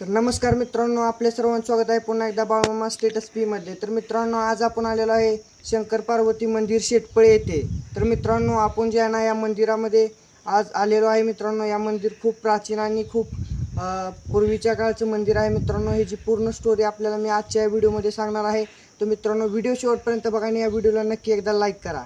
तर नमस्कार मित्रांनो आपल्या सर्वांचं स्वागत आहे. पुन्हा एकदा बाळमामा स्टेटस पी मध्ये. तर मित्रांनो आज आपण आलेलो आहे शंकर पार्वती मंदिर शेटपळे येथे. तर मित्रांनो आपण जे आहे ना या मंदिरामध्ये आज आलेलो आहे मित्रांनो. या मंदिर खूप प्राचीन आणि खूप पूर्वीच्या काळचं मंदिर आहे मित्रांनो. ह्याची पूर्ण स्टोरी आपल्याला मी आजच्या या व्हिडिओमध्ये सांगणार आहे. तर मित्रांनो व्हिडिओ शेवटपर्यंत बघा आणि या व्हिडिओला नक्की एकदा लाईक करा.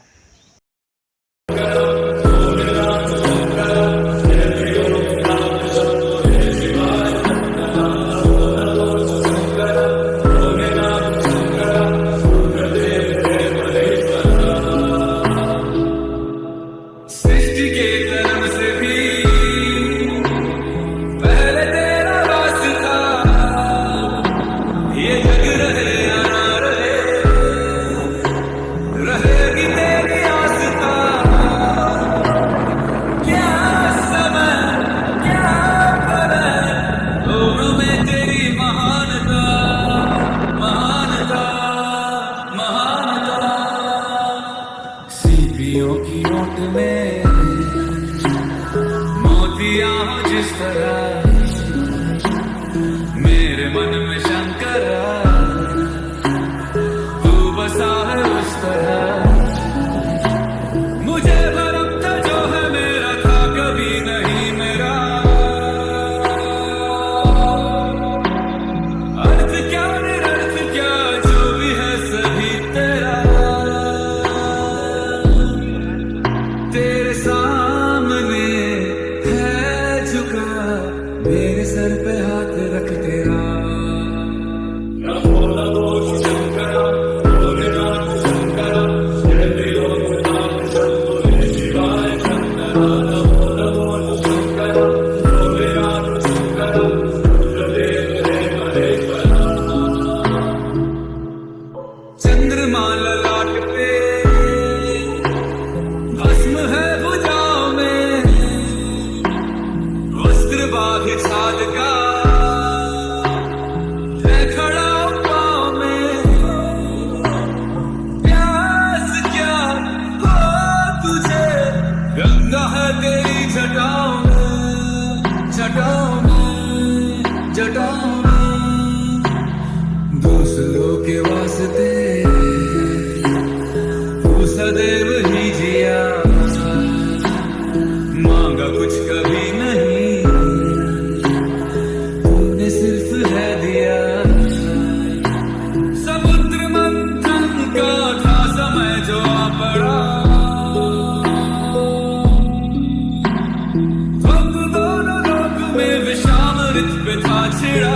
मोतिया हो जिस तरह मेरे सर पे हाथ रख तेरा। विषामृत पे था छिड़ा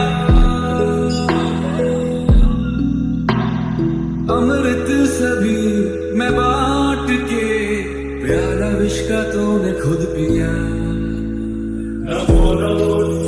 अमृत सभी मैं बांट के प्याला विष का तूने खुद पिया तेरे